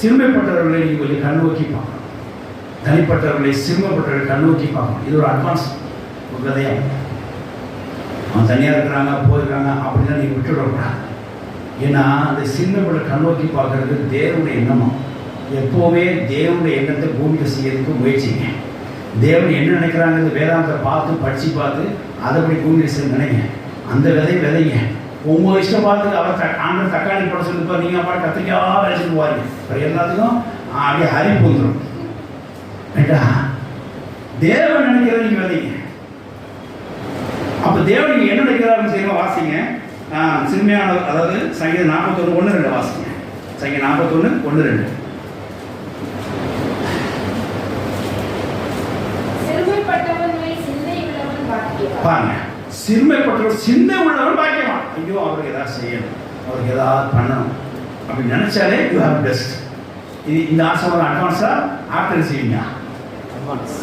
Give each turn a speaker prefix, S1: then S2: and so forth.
S1: சிறுமைப்பட்டவர்களை நீங்கள் கொஞ்சம் கண்ணோக்கி பார்க்கணும். தனிப்பட்டவர்களை சிறுமைப்பட்டவர்களை கண்ணோக்கி பார்க்கணும். இது ஒரு அட்வான்ஸ் ஒரு விதயம் அவன் தனியாக இருக்கிறாங்க போயிருக்காங்க அப்படின்னா நீங்கள் விட்டுவிடக்கூடாது. ஏன்னா அந்த சிறுமைப்பட்ட கண்ணோக்கி பார்க்கறது தேவனுடைய எண்ணமும் எப்போவுமே தேவனுடைய எண்ணத்தை பூமியில் செய்யறதுக்கு முயற்சிங்க. தேவன் என்ன நினைக்கிறாங்கிறது வேதாந்தத்தை பார்த்து படித்து பார்த்து அதைப்படி பூமியில் செய்ய நினைங்க. அந்த விதை விதைங்க. உங்கள் இஷ்டம் பார்த்து அவர் ஆண்டு தக்காளி போட சொல்லிப்பா நீங்கள் அப்பா கத்திரிக்காய் விளைச்சிட்டு போவாங்க இப்போ எல்லாத்துக்கும் அப்படியே ஹரிப்பு வந்துடும் ரைட்டா தேவன் நினைக்கிறத நீங்கள் விதைங்க. அப்போ தேவன் நீங்கள் என்ன நினைக்கிறாருன்னு செய்யணும் வாசிங்க. ஆ, சிறுமையான அதாவது சங்கீதம் நாற்பத்தொன்று ஒன்று ரெண்டு வாசிங்க. சங்கீதம் நாற்பத்தொன்று ஒன்று ரெண்டு. பாருங்க. சிறுமைப்பட்டவர் சிந்தை உள்ளவன் பாக்கியவான் ஐயோ அவருக்கு ஏதாவது செய்யணும் அவருக்கு ஏதாவது பண்ணணும். அப்படி நினைச்சாலே யூ ஹேவ் பெஸ்ட் இது இந்த ஆசை அட்வான்ஸாக ஆஃப்டர் செய்வீங்க
S2: அட்வான்ஸ்